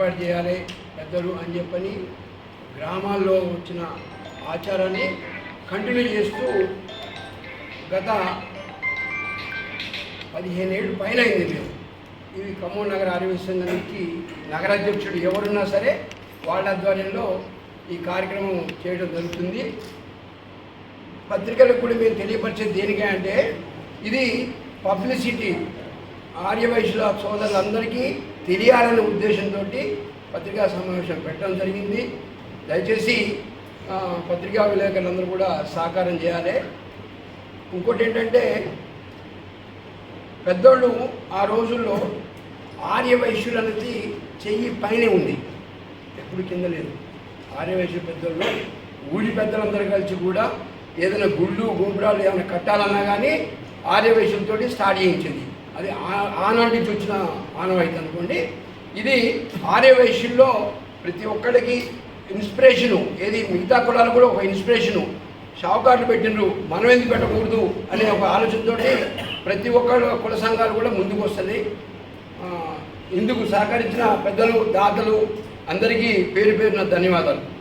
ఏర్పాటు చేయాలి పెద్దలు అని చెప్పని గ్రామాల్లో వచ్చిన ఆచారాన్ని కంటిన్యూ చేస్తూ గత పదిహేను ఏళ్ళు పైన అయింది మేము. ఇవి ఖమ్మం నగర ఆరోగ్య సంఘం నుంచి నగరాధ్యక్షుడు ఎవరున్నా సరే వాళ్ళ ఆధ్వర్యంలో ఈ కార్యక్రమం చేయడం జరుగుతుంది. పత్రికలకు కూడా మేము తెలియపరిచేది దేనికే అంటే ఇది పబ్లిసిటీ ఆర్యవైశ్యుల సోదరులందరికీ తెలియాలనే ఉద్దేశంతో పత్రికా సమావేశం పెట్టడం జరిగింది. దయచేసి పత్రికా విలేకరులందరూ కూడా సహకారం చేయాలి. ఇంకోటి ఏంటంటే పెద్దోళ్ళు ఆ రోజుల్లో ఆర్యవైశ్యులు అనేది చెయ్యి పైనే ఉంది. ఎప్పుడు కింద లేదు. ఆర్యవైశ్య పెద్దోళ్ళు ఊరి పెద్దలందరూ కలిసి కూడా ఏదైనా గుళ్ళు గోపురాలు ఏమైనా కట్టాలన్నా కానీ ఆర్యవైశ్యులతో స్టార్ట్ చేయించింది. అది ఆ- ఆనాటి నుంచి వచ్చిన ఆనవాయితీ అనుకోండి. ఇది ఆర్యవైశ్యుల్లో ప్రతి ఒక్కడికి ఇన్స్పిరేషను ఏది మిగతా కులాలు కూడా ఒక ఇన్స్పిరేషను. షావుకార్లు పెట్టినరు మనం ఎందుకు పెట్టకూడదు అనే ఒక ఆలోచనతో ప్రతి ఒక్కరు కుల సంఘాలు కూడా ముందుకు వస్తుంది. ఇందుకు సహకరించిన పెద్దలు దాతలు అందరికీ పేరు పేరున ధన్యవాదాలు.